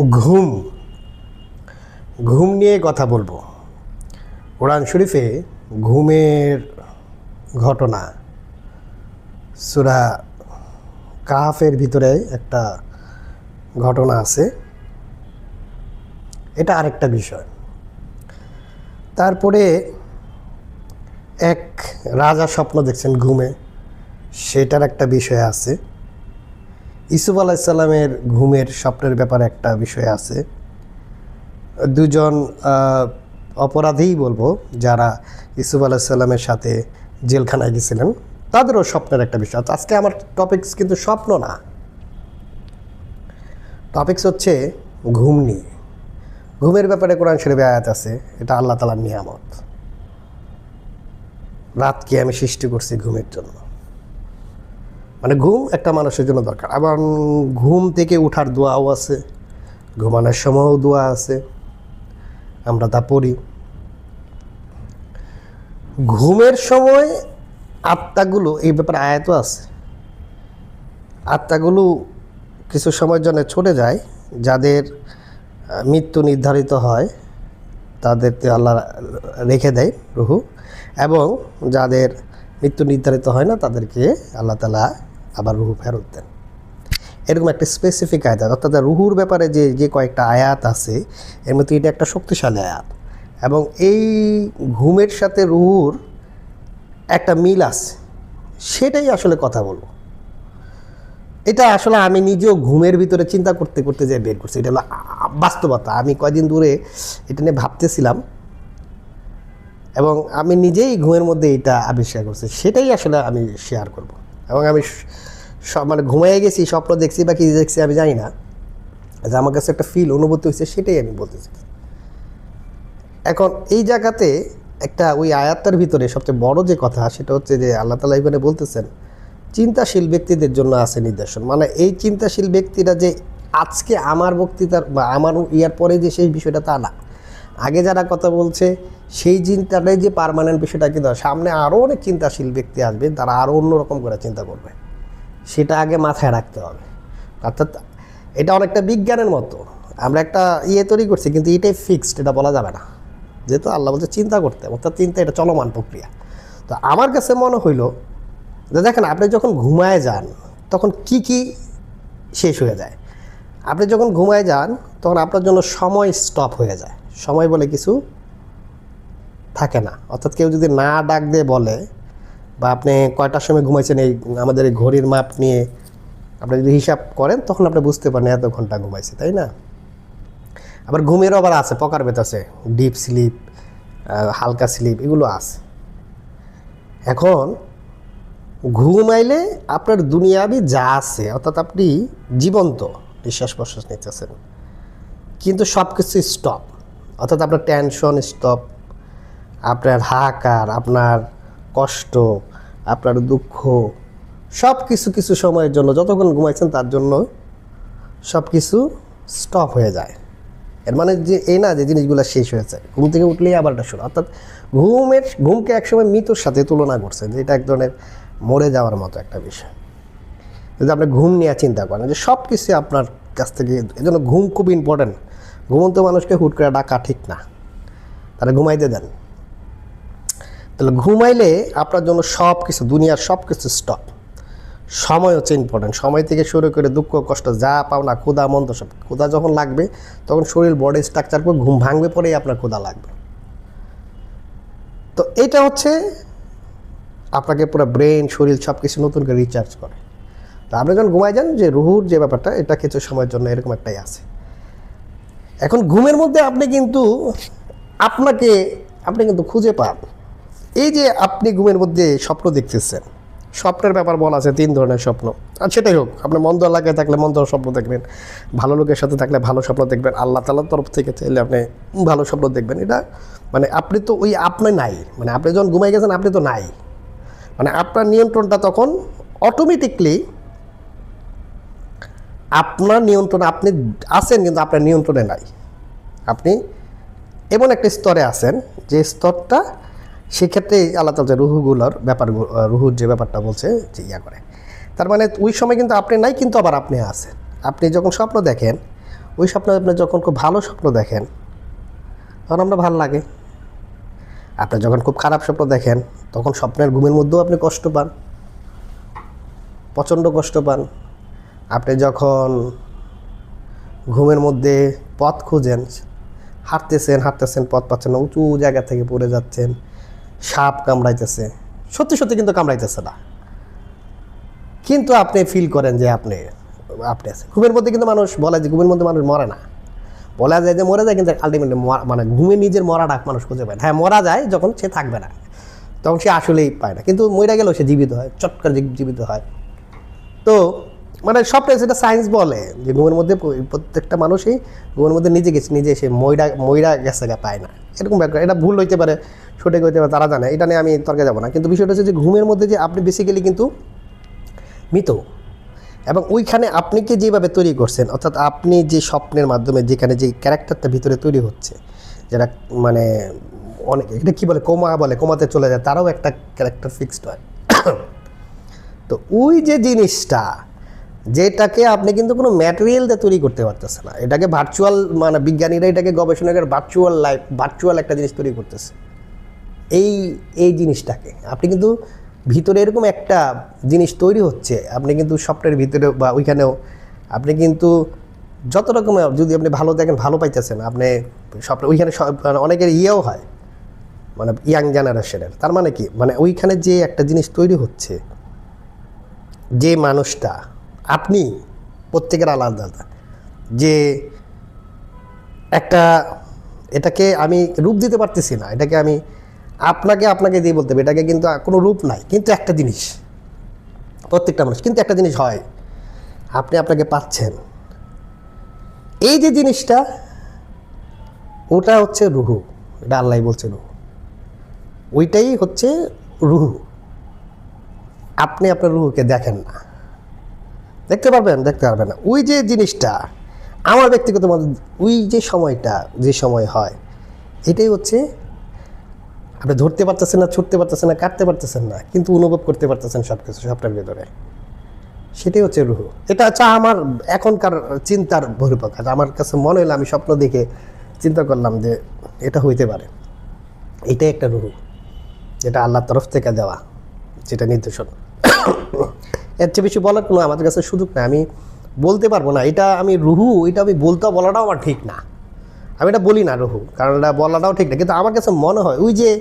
ঘুম। ঘুম নিয়ে কথা বলব। কোরআন শরীফে ঘুমের ঘটনা সুরা কাহাফের ভিতরে একটা ঘটনা আছে। এটা আরেকটা বিষয়। তারপরে এক রাজা স্বপ্ন দেখছেন ঘুমে। সেটার একটা বিষয় আছে। ইসুফ আলাইসাল্লামের ঘুমের স্বপ্নের ব্যাপারে একটা বিষয় আছে। দুজন অপরাধীই বলব, যারা ইসুফ আলাইসাল্লামের সাথে জেলখানায় গেছিলেন, তাদেরও স্বপ্নের একটা বিষয় আছে। আজকে আমার টপিকস কিন্তু স্বপ্ন না। টপিকস হচ্ছে ঘুম নিয়ে। ঘুমের ব্যাপারে কোরআন শরীফে আয়াত আছে, এটা আল্লাহ তালার নিয়ামত। রাতকে আমি সৃষ্টি করছি ঘুমের জন্য। মানে ঘুম একটা মানুষের জন্য দরকার। আবার ঘুম থেকে উঠার দোয়াও আছে, ঘুমানোর সময়ও দোয়া আছে, আমরা তা পড়ি। ঘুমের সময় আত্মাগুলো, এই ব্যাপারে আয়াতও আছে, আত্মাগুলো কিছু সময়ের জন্য ছুটে যায়, যাদের মৃত্যু নির্ধারিত হয়, তাদেরকে আল্লাহ রেখে দেয় রুহু, এবং যাদের মৃত্যু নির্ধারিত হয় না, তাদেরকে আল্লাহ তালা আবার রুহু ফেরত দেন। এরকম একটা স্পেসিফিক আয়াত, অর্থাৎ রুহুর ব্যাপারে যে যে কয়েকটা আয়াত আছে, এর মধ্যে এটা একটা শক্তিশালী আয়াত। এবং এই ঘুমের সাথে রুহুর একটা মিল আছে। সেটাই আসলে কথা বলব। এটা আসলে আমি নিজেও ঘুমের ভিতরে চিন্তা করতে করতে যে বের করছি। এটা হলো বাস্তবতা। আমি কয়দিন দূরে এটা নিয়ে ভাবতেছিলাম। এবং আমি নিজেই ঘুমের মধ্যে এটা আবিষ্কার করছি। সেটাই আসলে আমি শেয়ার করব। এবং আমি সব মানে ঘুমিয়ে গেছি, স্বপ্ন দেখছি বা কি দেখছি আমি জানি না। যে আমার কাছে একটা ফিল অনুভূতি হয়েছে, সেটাই আমি বলতেছি। এখন এই জায়গাতে একটা ওই আয়াত্তার ভিতরে সবচেয়ে বড় যে কথা, সেটা হচ্ছে যে আল্লাহ তালা এখানে বলতেছেন, চিন্তাশীল ব্যক্তিদের জন্য আছে নির্দেশন মানে এই চিন্তাশীল ব্যক্তিরা যে আজকে আমার বক্তৃতার বা আমার ইয়ার পরে যে সেই বিষয়টা তা না। আগে যারা কথা বলছে, সেই চিন্তাটাই যে পারমানেন্ট বিষয়টা কিন্তু সামনে আরও অনেক চিন্তাশীল ব্যক্তি আসবে, তারা আরও অন্যরকম করে চিন্তা করবে। সেটা আগে মাথায় রাখতে হবে। অর্থাৎ এটা অনেকটা বিজ্ঞানের মতো। আমরা একটা ইয়ে তৈরি করছি, কিন্তু এটাই ফিক্সড এটা বলা যাবে না। যেহেতু আল্লাহ বলছে চিন্তা করতে অর্থাৎ চিন্তা এটা চলমান প্রক্রিয়া। তো আমার কাছে মনে হইল যে দেখেন, আপনি যখন ঘুমায় যান, তখন কি কি শেষ হয়ে যায়? আপনি যখন ঘুমায় যান, তখন আপনার জন্য সময় স্টপ হয়ে যায়। সময় বলে কিছু থাকে না। অর্থাৎ কেউ যদি না ডাক দিয়ে বলে বা আপনি কয়টার সময় ঘুমাইছেন, এই আমাদের এই ঘড়ির মাপ নিয়ে আপনি যদি হিসাব করেন, তখন আপনি বুঝতে পারেন এত ঘণ্টা ঘুমাইছে, তাই না? আবার ঘুমেরও আবার আছে প্রকারভেদ আছে, ডিপ স্লিপ হালকা স্লিপ, এগুলো আছে। এখন ঘুমাইলে আপনার দুনিয়াবি যা আছে, অর্থাৎ আপনি জীবন্ত, নিঃশ্বাস প্রশ্বাস নিতেছেন। কিন্তু সব কিছু স্টপ অর্থাৎ আপনার টেনশন স্টপ আপনার হাহাকার, আপনার কষ্ট, আপনার দুঃখ সব কিছু কিছু সময়ের জন্য, যতক্ষণ ঘুমাইছেন তার জন্য সব কিছু স্টপ হয়ে যায়। এর মানে যে এই না যে জিনিসগুলো শেষ হয়েছে। ঘুম থেকে উঠলেই আবার এটা শুরু। অর্থাৎ ঘুমের, ঘুমকে একসময় মৃত্যুর সাথে তুলনা করছে যে এটা এক ধরনের মরে যাওয়ার মতো একটা বিষয়। যদি আপনি ঘুম নিয়ে চিন্তা করেন, যে সব কিছু আপনার কাছ থেকে এই জন্য ঘুম খুব ইম্পর্টেন্ট ঘুমন্ত মানুষকে হুট করে ডাকা ঠিক না। তারা ঘুমাইতে দেন। তাহলে ঘুমাইলে আপনার জন্য সব কিছু দুনিয়ার সব কিছু স্টপ সময় হচ্ছে ইম্পর্টেন্ট সময় থেকে শুরু করে দুঃখ, কষ্ট, যা পাওনা ক্ষুদা মন্দ সব। ক্ষুধা যখন লাগবে, তখন শরীর বডি স্ট্রাকচার করে ঘুম ভাঙবে পরেই আপনার ক্ষুদা লাগবে। তো এটা হচ্ছে আপনাকে পুরো ব্রেন শরীর সব কিছু নতুন করে রিচার্জ করে। তো আপনি যখন ঘুমায় যান, যে রুহুর যে ব্যাপারটা, এটা কিছু সময়ের জন্য এরকম একটাই আছে। এখন ঘুমের মধ্যে আপনি কিন্তু আপনাকে, আপনি কিন্তু খুঁজে পান। এই যে আপনি ঘুমের মধ্যে স্বপ্ন দেখতেছেন, স্বপ্নের ব্যাপার বলা আছে, তিন ধরনের স্বপ্ন। আর সেটাই হোক, আপনি মন্দ এলাকায় থাকলে মন্দ স্বপ্ন দেখবেন, ভালো লোকের সাথে থাকলে ভালো স্বপ্ন দেখবেন, আল্লাহ তালার তরফ থেকে চাইলে আপনি ভালো স্বপ্ন দেখবেন। এটা মানে আপনি তো ওই আপনি নাই মানে আপনি যখন ঘুমাই গেছেন, আপনি তো নাই। মানে আপনার নিয়ন্ত্রণটা তখন অটোমেটিকলি আপনার নিয়ন্ত্রণ, আপনি আছেন কিন্তু আপনার নিয়ন্ত্রণে নাই। আপনি এমন একটা স্তরে আছেন যে স্তরটা সেক্ষেত্রে আল্লাহ তালা রুহুগুলোর ব্যাপার, রুহুর যে ব্যাপারটা বলছে যে ইয়া করে। তার মানে ওই সময় কিন্তু আপনি নাই, কিন্তু আবার আপনি আছেন। আপনি যখন স্বপ্ন দেখেন, ওই স্বপ্ন আপনি যখন খুব ভালো স্বপ্ন দেখেন, তখন আমরা ভালো লাগে। আপনি যখন খুব খারাপ স্বপ্ন দেখেন, তখন স্বপ্নের ঘুমের মধ্যেও আপনি কষ্ট পান, প্রচণ্ড কষ্ট পান। আপনি যখন ঘুমের মধ্যে পথ খুঁজেন, হাঁটতেছেন হাঁটতেছেন, পথ পাচ্ছেন না, উঁচু জায়গা থেকে পড়ে যাচ্ছেন, সাপ কামড়াইতেছে, সত্যি সত্যি কিন্তু কামড়াইতেছে না। কিন্তু আপনি ফিল করেন যে আপনি আপনি আছেন। ঘুমের মধ্যে কিন্তু মানুষ বলে যে ঘুমের মধ্যে মানুষ মরে না। বলা যায় যে মরে যায় কিন্তু আলটিমেটলি মানে ঘুমে নিজের মরা ডাক মানুষ খুঁজে পায়। হ্যাঁ মরা যায় যখন সে থাকবে না, তখন সে আসলেই পায় না। কিন্তু মরে গেলেও সে জীবিত হয় চটকার জীবিত হয়। তো মানে সবটাই সেটা সায়েন্স বলে যে ঘুমের মধ্যে প্রত্যেকটা মানুষই ঘুমের মধ্যে নিজে গেছে, নিজে সে ময়রা ময়রা গেছে গা, পায় না। এরকম ব্যাপার। এটা ভুল হইতে পারে, সঠিক হইতে পারে, তারা জানে। এটা নিয়ে আমি তর্কে যাব না। কিন্তু বিষয়টা হচ্ছে যে ঘুমের মধ্যে যে আপনি বেসিক্যালি কিন্তু মৃত। এবং ওইখানে আপনিকে যেভাবে তৈরি করছেন, অর্থাৎ আপনি যে স্বপ্নের মাধ্যমে যেখানে যে ক্যারেক্টারটা ভিতরে তৈরি হচ্ছে, যেটা মানে অনেক, এটা কী বলে? কোমা বলে কোমাতে চলে যায়, তারাও একটা ক্যারেক্টার ফিক্সড হয়। তো ওই যে জিনিসটা যেটাকে আপনি কিন্তু কোনো ম্যাটেরিয়াল দিয়ে তৈরি করতে পারতেছে না। এটাকে ভার্চুয়াল মানে বিজ্ঞানীরা এটাকে গবেষণা করে ভার্চুয়াল লাইফ ভার্চুয়াল একটা জিনিস তৈরি করতেছে। এই এই জিনিসটাকে। আপনি কিন্তু ভিতরে এরকম একটা জিনিস তৈরি হচ্ছে, আপনি কিন্তু স্বপ্নের ভিতরে বা ওইখানেও আপনি কিন্তু যত রকমের, যদি আপনি ভালো দেখেন, ভালো পাইতেছেন, আপনি স্বপ্ন, ওইখানে সব- মানে অনেকের ইয়েও হয় মানে ইয়াং জেনারেশনের তার মানে কি? মানে ওইখানে যে একটা জিনিস তৈরি হচ্ছে, যে মানুষটা আপনি প্রত্যেকের আলাদা আলাদা। যে একটা এটাকে আমি রূপ দিতে পারতেছি না, এটাকে আমি আপনাকে আপনাকে দিয়ে বলতে হবে, এটাকে কিন্তু কোনো রূপ নাই, কিন্তু একটা জিনিস, প্রত্যেকটা মানুষ, কিন্তু একটা জিনিস হয়, আপনি আপনাকে পাচ্ছেন। এই যে জিনিসটা, ওটা হচ্ছে রুহু, এটা আল্লাহ বলছে রুহু। ওইটাই হচ্ছে রুহু। আপনি আপনার রুহুকে দেখেন না। দেখতে পারবেন দেখতে পারবেন। না ওই যে জিনিসটা, আমার ব্যক্তিগত মত, ওই যে সময়টা, যে সময় হয়, এটাই হচ্ছে, আপনি ধরতে পারতেছেন না, ছুটতে পারতেছেন না, কাটতে পারতেছেন না, কিন্তু অনুভব করতে পারতেছেন সব কিছু সবটার ভেতরে। সেটাই হচ্ছে রুহু। এটা হচ্ছে আমার এখনকার চিন্তার বহির্প্রকাশ। আমার কাছে মনে হলো, আমি স্বপ্ন দেখে চিন্তা করলাম যে এটা হইতে পারে। এটাই একটা রুহু, যেটা আল্লাহর তরফ থেকে দেওয়া, যেটা নির্দেশন। এর চেয়ে বেশি বলার কোনো আমাদের কাছে সুযোগ নেই। আমি বলতে পারব না। এটা আমি রুহু, এটা আমি বলতে বলাটাও আমার ঠিক না। আমি এটা বলি না রুহু, কারণ এটা বলাটাও ঠিক না। কিন্তু আমার কাছে মনে হয় ওই যে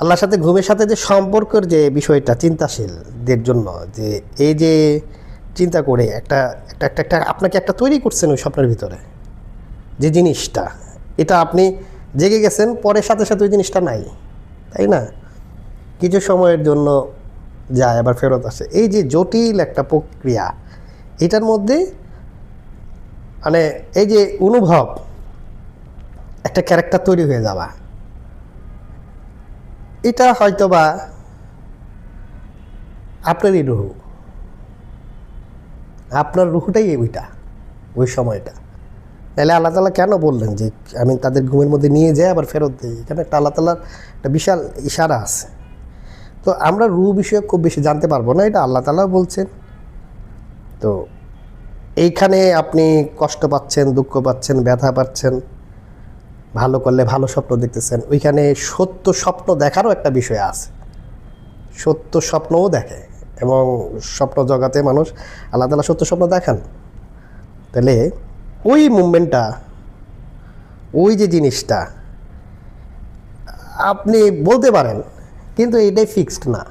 আল্লাহর সাথে, ঘুমের সাথে যে সম্পর্কের যে বিষয়টা চিন্তাশীলদের জন্য, যে এই যে চিন্তা করে একটা একটা একটা একটা আপনাকে একটা তৈরি করছেন ওই স্বপ্নের ভিতরে, যে জিনিসটা, এটা আপনি জেগে গেছেন পরের সাথে সাথে ওই জিনিসটা নাই। তাই না? কিছু সময়ের জন্য যায়, আবার ফেরত আসে। এই যে জটিল একটা প্রক্রিয়া, এটার মধ্যে মানে এই যে অনুভব, একটা ক্যারেক্টার তৈরি হয়ে যাওয়া, এটা হয়তো বা আপনারই রুহু। আপনার রুহুটাই ওইটা, ওই সময়টা। তাহলে আল্লাহ তালা কেন বললেন যে, আমি তাদের ঘুমের মধ্যে নিয়ে যাই, আবার ফেরত দিই? এখানে একটা আল্লাহ তালার একটা বিশাল ইশারা আছে। তো আমরা রু বিষয়ে খুব বেশি জানতে পারব না, এটা আল্লাহ তালাও বলছেন। তো এইখানে আপনি কষ্ট পাচ্ছেন, দুঃখ পাচ্ছেন, ব্যথা পাচ্ছেন, ভালো করলে ভালো স্বপ্ন দেখতেছেন, ওইখানে সত্য স্বপ্ন দেখারও একটা বিষয় আছে। সত্য স্বপ্নও দেখে এবং স্বপ্ন জগাতে মানুষ আল্লাহ তালা সত্য স্বপ্ন দেখান। তাহলে ওই মুভমেন্টটা ওই যে জিনিসটা, আপনি বলতে পারেন কিন্তু এটাই ফিক্সড না।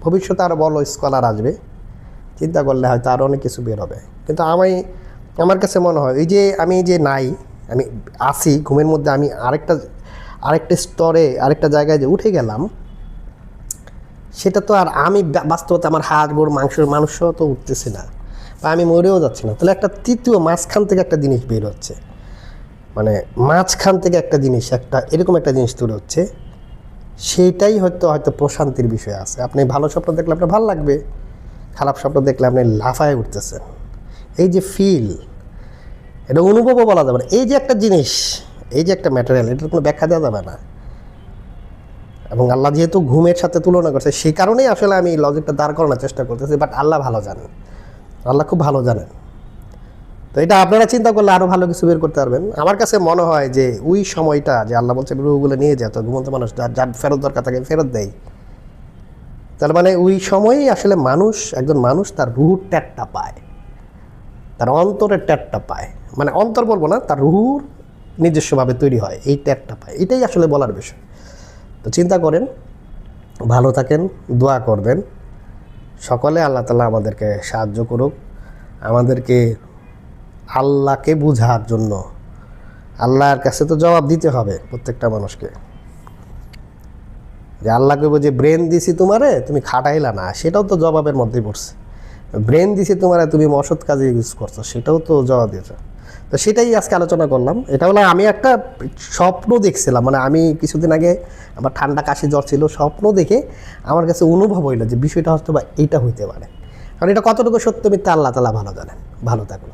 ভবিষ্যতে আরও বড় স্কলার আসবে। চিন্তা করলে হয়তো আরও অনেক কিছু বের হবে। কিন্তু আমি, আমার কাছে মনে হয়, এই যে আমি যে নাই, আমি আসি ঘুমের মধ্যে আমি আরেকটা আরেকটা স্তরে, আরেকটা জায়গায় যে উঠে গেলাম, সেটা তো আর আমি বাস্তবতা আমার হাড়, গোড় মাংসের মানুষ তো উঠতেছে না। বা আমি মরেও যাচ্ছি না। তাহলে একটা তৃতীয় মাঝখান থেকে একটা জিনিস বের হচ্ছে। মানে মাঝখান থেকে একটা জিনিস, একটা এরকম একটা জিনিস তৈরি হচ্ছে সেইটাই হয়তো হয়তো প্রশান্তির বিষয় আছে। আপনি ভালো স্বপ্ন দেখলে আপনার ভালো লাগবে, খারাপ স্বপ্ন দেখলে আপনি লাফায় উঠতেছেন। এই যে ফিল এটা অনুভবও বলা যাবে না। এই যে একটা জিনিস, এই যে একটা ম্যাটেরিয়াল এটার কোনো ব্যাখ্যা দেওয়া যাবে না। এবং আল্লাহ যেহেতু ঘুমের সাথে তুলনা করছে, সেই কারণেই আসলে আমি লজিকটা দাঁড় করানোর চেষ্টা করতেছি বাট আল্লাহ ভালো জানেন। আল্লাহ খুব ভালো জানেন। তো এটা আপনারা চিন্তা করলে আরও ভালো কিছু বের করতে পারবেন। আমার কাছে মনে হয় যে ওই সময়টা যে আল্লাহ বলছে রুহগুলো নিয়ে যেত ঘুমন্ত মানুষ যার যার ফেরত দরকার তাকে ফেরত দেয় তার মানে ওই সময়ই আসলে মানুষ, একজন মানুষ তার রুহুর ট্যাটটা পায়। তার অন্তরের ট্যাটটা পায়। মানে অন্তর বলব না, তার রুহুর নিজস্বভাবে তৈরি হয়, এই ট্যাটটা পায়। এটাই আসলে বলার বিষয়। তো চিন্তা করেন, ভালো থাকেন, দোয়া করবেন। সকলে আল্লাহ তালা আমাদেরকে সাহায্য করুক। আমাদেরকে আল্লাহকে বোঝার জন্য। আল্লাহর কাছে তো জবাব দিতে হবে প্রত্যেকটা মানুষকে। যে আল্লাহ আল্লাহকে যে, ব্রেন দিছি তোমারে, তুমি খাটাইলা না। সেটাও তো জবাবের মধ্যেই পড়ছে। ব্রেন দিছি তোমারে, তুমি মসৎ কাজে ইউজ করছ। সেটাও তো জবাব দিয়েছ। তো সেটাই আজকে আলোচনা করলাম। এটা হলো আমি একটা স্বপ্ন দেখছিলাম। মানে আমি কিছুদিন আগে আমার ঠান্ডা কাশি জ্বর ছিল, স্বপ্ন দেখে আমার কাছে অনুভব হইল যে বিষয়টা হয়তো বা এইটা হইতে পারে। কারণ এটা কতটুকু সত্য মিথ্যা আল্লাহ তালা ভালো জানেন। ভালো থাকুন।